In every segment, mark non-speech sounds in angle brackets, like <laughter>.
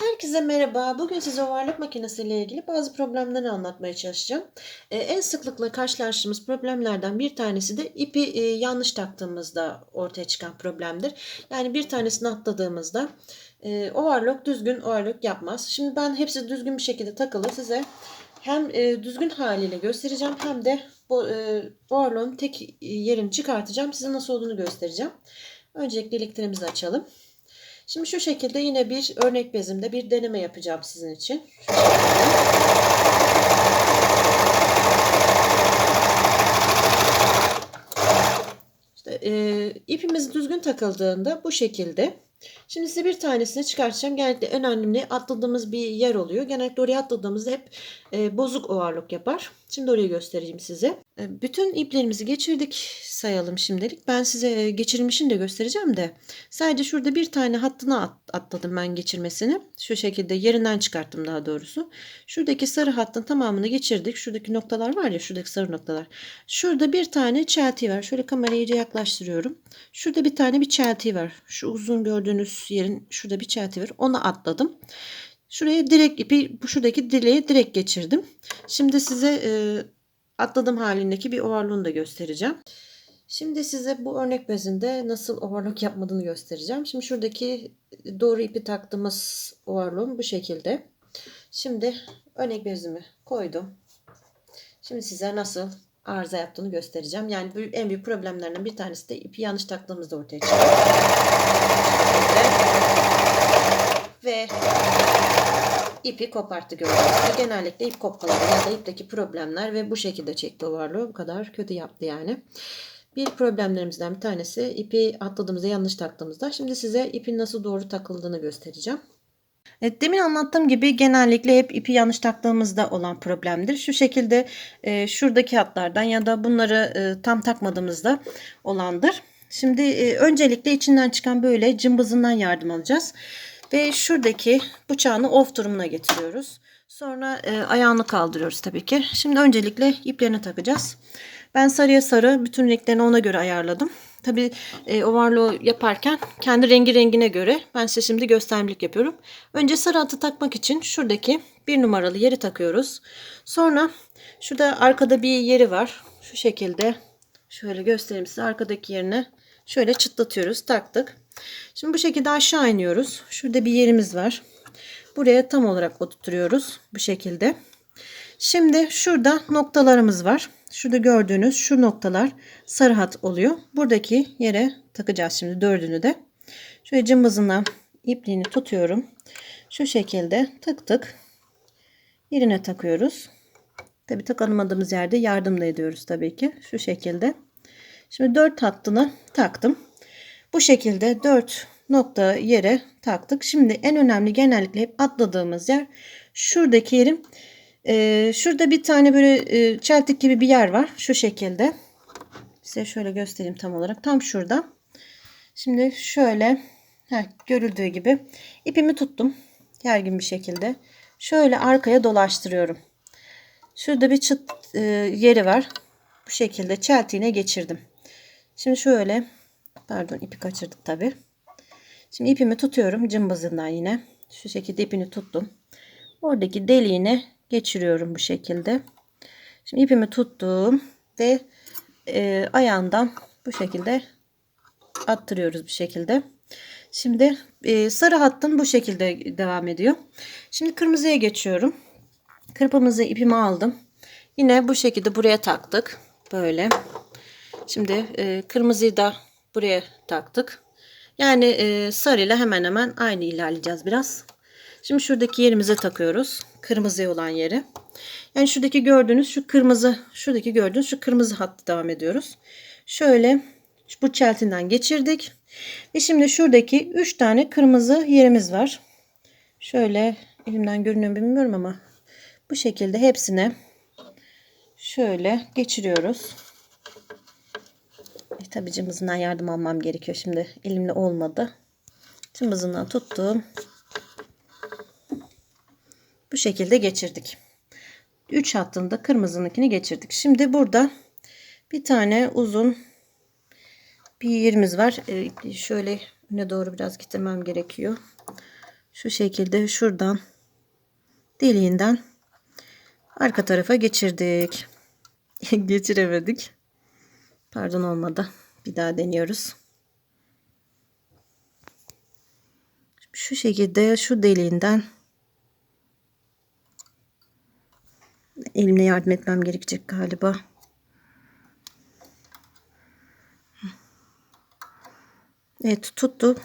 Herkese merhaba. Bugün size overlock makinesiyle ilgili bazı problemleri anlatmaya çalışacağım. Ee, en sıklıkla karşılaştığımız problemlerden bir tanesi de ipi e, yanlış taktığımızda ortaya çıkan problemdir. Yani bir tanesini atladığımızda e, overlock düzgün overlock yapmaz. Şimdi ben hepsi düzgün bir şekilde takılı size hem e, düzgün haliyle göstereceğim hem de bu e, overlock'un tek yerini çıkartacağım. Size nasıl olduğunu göstereceğim. Öncelikle elektriğimizi açalım. Şimdi şu şekilde yine bir örnek bezimde bir deneme yapacağım sizin için. İşte, e, ipimiz düzgün takıldığında bu şekilde. Şimdi size bir tanesini çıkartacağım. Genellikle en önemli atladığımız bir yer oluyor. Genellikle oraya atladığımızda hep e, bozuk overlock yapar. Şimdi orayı göstereyim size. E, bütün iplerimizi geçirdik sayalım şimdilik. Ben size e, geçirilmişini de göstereceğim de. Sadece şurada bir tane hattına at, atladım ben geçirmesini. Şu şekilde yerinden çıkarttım daha doğrusu. Şuradaki sarı hattın tamamını geçirdik. Şuradaki noktalar var ya şuradaki sarı noktalar. Şurada bir tane çelti var. Şöyle kamerayı yaklaştırıyorum. Şurada bir tane bir çelti var. Şu uzun gördüğünüz yerin şurada bir çelti var. Onu atladım. Şuraya direkt ipi şuradaki dileğe direkt geçirdim. Şimdi size e, atladığım halindeki bir overlock'unu da göstereceğim. Şimdi size bu örnek bezinde nasıl overlock yapmadığını göstereceğim. Şimdi şuradaki doğru ipi taktığımız overlock'um bu şekilde. Şimdi örnek bezimi koydum. Şimdi size nasıl arıza yaptığını göstereceğim. Yani en büyük problemlerden bir tanesi de ipi yanlış taktığımızda ortaya çıkıyor. Ve ipi koparttı gördüğünüz. Genellikle ip kopmaları ya da ipteki problemler ve bu şekilde çekti varlığı. Bu kadar kötü yaptı yani. Bir problemlerimizden bir tanesi ipi atladığımızda yanlış taktığımızda. Şimdi size ipin nasıl doğru takıldığını göstereceğim. Evet, demin anlattığım gibi genellikle hep ipi yanlış taktığımızda olan problemdir. Şu şekilde e, şuradaki hatlardan ya da bunları e, tam takmadığımızda olandır. Şimdi e, öncelikle içinden çıkan böyle cımbızından yardım alacağız. Ve şuradaki bıçağını off durumuna getiriyoruz. Sonra e, ayağını kaldırıyoruz tabii ki. Şimdi öncelikle iplerini takacağız. Ben sarıya sarı bütün renklerini ona göre ayarladım. Tabii e, overlock yaparken kendi rengi rengine göre ben size şimdi göstermelik yapıyorum. Önce sarı atı takmak için şuradaki bir numaralı yeri takıyoruz. Sonra şurada arkada bir yeri var. Şu şekilde şöyle göstereyim size arkadaki yerine şöyle çıtlatıyoruz taktık. Şimdi bu şekilde aşağı iniyoruz. Şurada bir yerimiz var. Buraya tam olarak oturtuyoruz bu şekilde. Şimdi şurada noktalarımız var. Şurada gördüğünüz şu noktalar sarı hat oluyor. Buradaki yere takacağız şimdi dördünü de. Şöyle cımbızından ipliğini tutuyorum. Şu şekilde tık tık yerine takıyoruz. Tabi takanamadığımız yerde yardım da ediyoruz tabii ki. Şu şekilde. Şimdi dört hattını taktım. Bu şekilde 4 nokta yere taktık. Şimdi en önemli genellikle hep atladığımız yer şuradaki yerim. Ee, şurada bir tane böyle e, çeltik gibi bir yer var. Şu şekilde. Size şöyle göstereyim tam olarak. Tam şurada. Şimdi şöyle heh, görüldüğü gibi ipimi tuttum. Gergin bir şekilde. Şöyle arkaya dolaştırıyorum. Şurada bir çıt e, yeri var. Bu şekilde çeltiğine geçirdim. Şimdi şöyle Pardon ipi kaçırdık tabi. Şimdi ipimi tutuyorum cımbızından yine. Şu şekilde ipini tuttum. Oradaki deliğine geçiriyorum bu şekilde. Şimdi ipimi tuttum ve e, ayağından bu şekilde attırıyoruz bir şekilde. Şimdi e, sarı hattın bu şekilde devam ediyor. Şimdi kırmızıya geçiyorum. Kırpımızı ipimi aldım. Yine bu şekilde buraya taktık. Böyle. Şimdi e, kırmızıyı da buraya taktık. Yani e, sarıyla hemen hemen aynı ilerleyeceğiz biraz. Şimdi şuradaki yerimize takıyoruz. Kırmızı olan yeri. Yani şuradaki gördüğünüz şu kırmızı, şuradaki gördüğünüz şu kırmızı hattı devam ediyoruz. Şöyle bu çeltinden geçirdik. Ve şimdi şuradaki 3 tane kırmızı yerimiz var. Şöyle elimden görünüyor bilmiyorum ama bu şekilde hepsine şöyle geçiriyoruz. E, tabii cımbızından yardım almam gerekiyor. Şimdi elimle olmadı. Cımbızından tuttum. Bu şekilde geçirdik. 3 hattında kırmızınınkini geçirdik. Şimdi burada bir tane uzun bir yerimiz var. E, şöyle öne doğru biraz getirmem gerekiyor. şu şekilde şuradan deliğinden arka tarafa geçirdik. <laughs> Geçiremedik. Pardon olmadı. Bir daha deniyoruz. Şu şekilde şu deliğinden elimle yardım etmem gerekecek galiba. Evet tuttu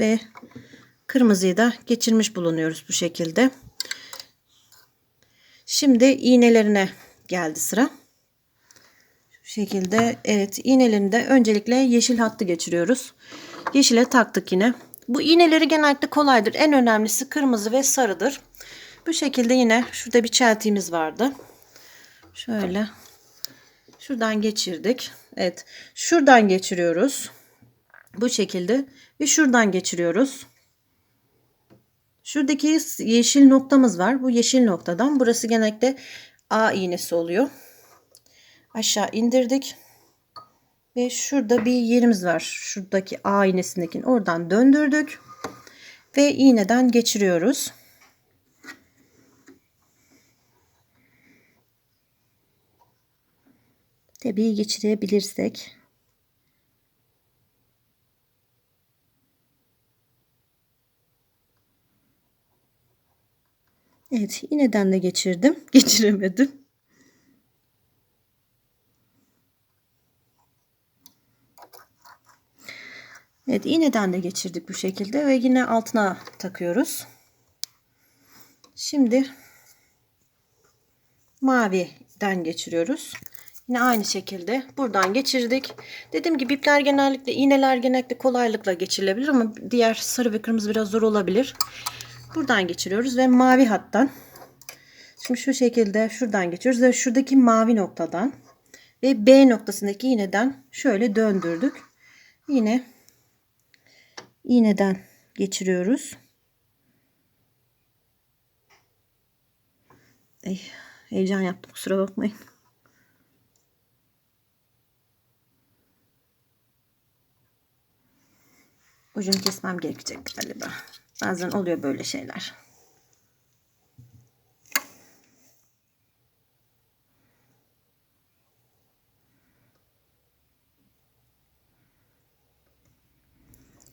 ve kırmızıyı da geçirmiş bulunuyoruz bu şekilde. Şimdi iğnelerine geldi sıra. Şu şekilde evet iğnelerinde öncelikle yeşil hattı geçiriyoruz. Yeşile taktık yine. Bu iğneleri genellikle kolaydır. En önemlisi kırmızı ve sarıdır. Bu şekilde yine şurada bir çeltiğimiz vardı. Şöyle şuradan geçirdik. Evet şuradan geçiriyoruz. Bu şekilde ve şuradan geçiriyoruz. Şuradaki yeşil noktamız var. Bu yeşil noktadan burası genellikle A iğnesi oluyor. Aşağı indirdik. Ve şurada bir yerimiz var. Şuradaki A iğnesindekini oradan döndürdük. Ve iğneden geçiriyoruz. Tabii geçirebilirsek. Evet iğneden de geçirdim. <laughs> Geçiremedim. Evet iğneden de geçirdik bu şekilde ve yine altına takıyoruz. Şimdi maviden geçiriyoruz. Yine aynı şekilde buradan geçirdik. Dediğim gibi ipler genellikle iğneler genellikle kolaylıkla geçirilebilir ama diğer sarı ve kırmızı biraz zor olabilir. Buradan geçiriyoruz ve mavi hattan şimdi şu şekilde şuradan geçiyoruz ve şuradaki mavi noktadan ve B noktasındaki iğneden şöyle döndürdük. Yine iğneden geçiriyoruz. Heyecan yaptım kusura bakmayın. Ucunu kesmem gerekecek galiba. Bazen oluyor böyle şeyler.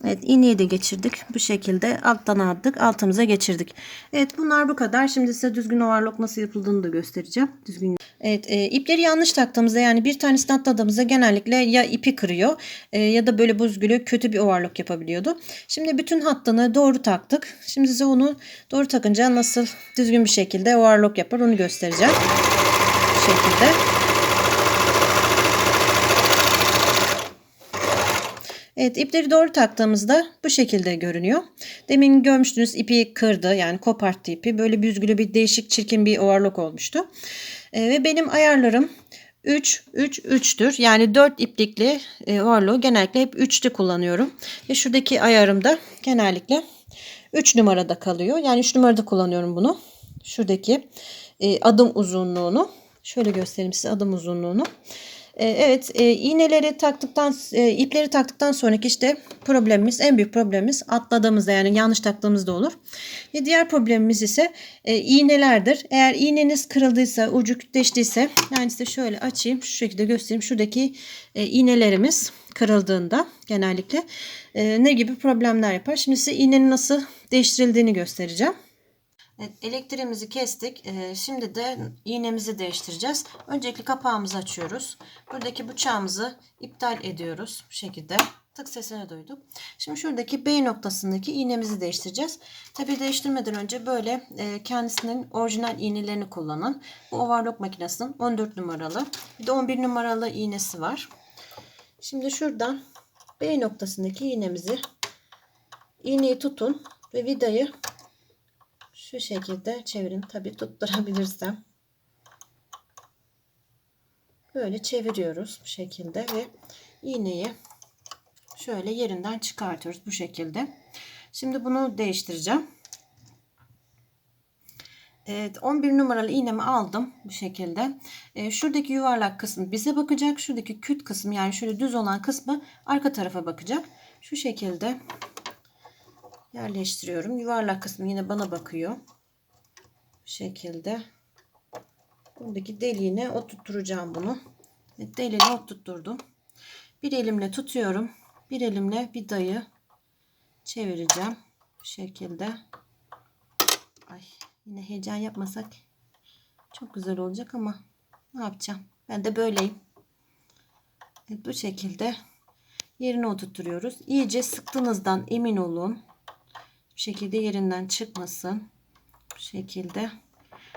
Evet iğneyi de geçirdik. Bu şekilde alttan aldık. Altımıza geçirdik. Evet bunlar bu kadar. Şimdi size düzgün overlock nasıl yapıldığını da göstereceğim. Düzgün. Evet e, ipleri yanlış taktığımızda yani bir tanesini atladığımızda genellikle ya ipi kırıyor e, ya da böyle buzgülü kötü bir overlock yapabiliyordu. Şimdi bütün hattını doğru taktık. Şimdi size onu doğru takınca nasıl düzgün bir şekilde overlock yapar onu göstereceğim. Bu şekilde. Evet ipleri doğru taktığımızda bu şekilde görünüyor. Demin görmüştünüz ipi kırdı yani koparttı ipi. Böyle büzgülü bir değişik çirkin bir overlock olmuştu. Ee, ve benim ayarlarım 3 3 3'tür. Yani 4 iplikli e, overlock genellikle hep 3'te kullanıyorum. Ve şuradaki ayarım da genellikle 3 numarada kalıyor. Yani 3 numarada kullanıyorum bunu. Şuradaki e, adım uzunluğunu. Şöyle göstereyim size adım uzunluğunu. E, evet e, iğneleri taktıktan e, ipleri taktıktan sonraki işte problemimiz en büyük problemimiz atladığımızda yani yanlış taktığımızda olur. Ve diğer problemimiz ise iğnelerdir. Eğer iğneniz kırıldıysa ucu kütleştiyse yani size şöyle açayım şu şekilde göstereyim. Şuradaki iğnelerimiz kırıldığında genellikle ne gibi problemler yapar. Şimdi size iğnenin nasıl değiştirildiğini göstereceğim. Evet, elektriğimizi kestik. Ee, şimdi de iğnemizi değiştireceğiz. Öncelikle kapağımızı açıyoruz. Buradaki bıçağımızı iptal ediyoruz. Bu şekilde. Tık sesini duyduk. Şimdi şuradaki B noktasındaki iğnemizi değiştireceğiz. Tabi değiştirmeden önce böyle e, kendisinin orijinal iğnelerini kullanın. Bu overlock makinesinin 14 numaralı. Bir de 11 numaralı iğnesi var. Şimdi şuradan B noktasındaki iğnemizi iğneyi tutun ve vidayı şu şekilde çevirin. Tabi tutturabilirsem. Böyle çeviriyoruz bu şekilde ve iğneyi şöyle yerinden çıkartıyoruz bu şekilde. Şimdi bunu değiştireceğim. Evet 11 numaralı iğnemi aldım bu şekilde. E, şuradaki yuvarlak kısmı bize bakacak. Şuradaki küt kısmı yani şöyle düz olan kısmı arka tarafa bakacak. Şu şekilde yerleştiriyorum. Yuvarlak kısmı yine bana bakıyor. Bu şekilde. Buradaki deliğine oturtturacağım bunu. Deliğine oturtturdum. Bir elimle tutuyorum. Bir elimle vidayı çevireceğim. Bu şekilde. Ay yine heyecan yapmasak çok güzel olacak ama ne yapacağım? Ben de böyleyim. Evet, bu şekilde yerine oturtuyoruz. İyice sıktığınızdan emin olun. Bu şekilde yerinden çıkmasın. Bu şekilde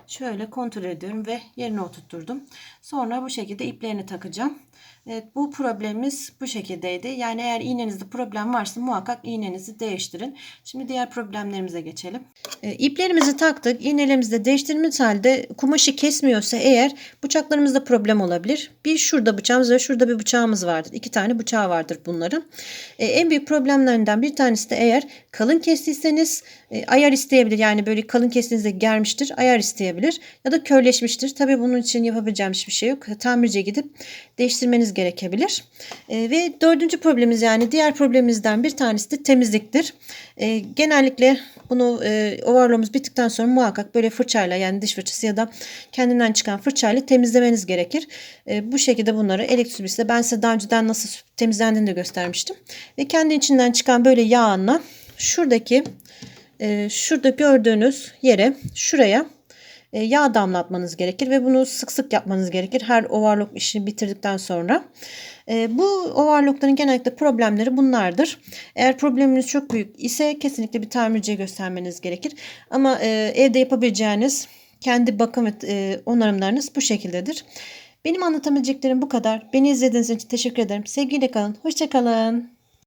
şöyle kontrol ediyorum ve yerine oturtturdum. Sonra bu şekilde iplerini takacağım. Evet bu problemimiz bu şekildeydi. Yani eğer iğnenizde problem varsa muhakkak iğnenizi değiştirin. Şimdi diğer problemlerimize geçelim. E, iplerimizi taktık. İğnelerimizi de değiştirdiğimiz halde kumaşı kesmiyorsa eğer bıçaklarımızda problem olabilir. Bir şurada bıçağımız ve şurada bir bıçağımız vardır. İki tane bıçağı vardır bunların. E, en büyük problemlerinden bir tanesi de eğer kalın kestiyseniz e, ayar isteyebilir. Yani böyle kalın kestiğinizde germiştir. Ayar isteyebilir. Ya da körleşmiştir. Tabii bunun için yapabileceğim hiçbir şey yok. Tamirciye gidip değiştirmeniz gerekebilir. E, ve dördüncü problemimiz yani diğer problemimizden bir tanesi de temizliktir. E, genellikle bunu e, overlock'umuz bittikten sonra muhakkak böyle fırçayla yani diş fırçası ya da kendinden çıkan fırçayla temizlemeniz gerekir. E, bu şekilde bunları elektrobüsle ben size daha önceden nasıl temizlendiğini de göstermiştim. Ve kendi içinden çıkan böyle yağınla şuradaki e, şurada gördüğünüz yere şuraya yağ damlatmanız gerekir ve bunu sık sık yapmanız gerekir her overlock işini bitirdikten sonra. E, bu overlockların genellikle problemleri bunlardır. Eğer probleminiz çok büyük ise kesinlikle bir tamirciye göstermeniz gerekir. Ama e, evde yapabileceğiniz kendi bakım ve e, onarımlarınız bu şekildedir. Benim anlatabileceklerim bu kadar. Beni izlediğiniz için teşekkür ederim. Sevgiyle kalın. Hoşçakalın.